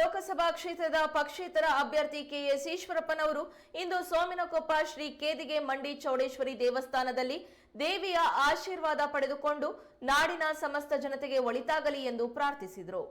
ಲೋಕಸಭಾ ಕ್ಷೇತ್ರದ ಪಕ್ಷೇತರ ಅಭ್ಯರ್ಥಿ ಕೆಎಸ್ ಈಶ್ವರಪ್ಪನವರು ಇಂದು ಸೋಮಿನಕೊಪ್ಪ ಶ್ರೀ ಕೇದಿಗೆ ಮಂಡಿ ಚೌಡೇಶ್ವರಿ ದೇವಸ್ಥಾನದಲ್ಲಿ ದೇವಿಯ ಆಶೀರ್ವಾದ ಪಡೆದುಕೊಂಡು ನಾಡಿನ ಸಮಸ್ತ ಜನತೆಗೆ ಒಳಿತಾಗಲಿ ಎಂದು ಪ್ರಾರ್ಥಿಸಿದರು.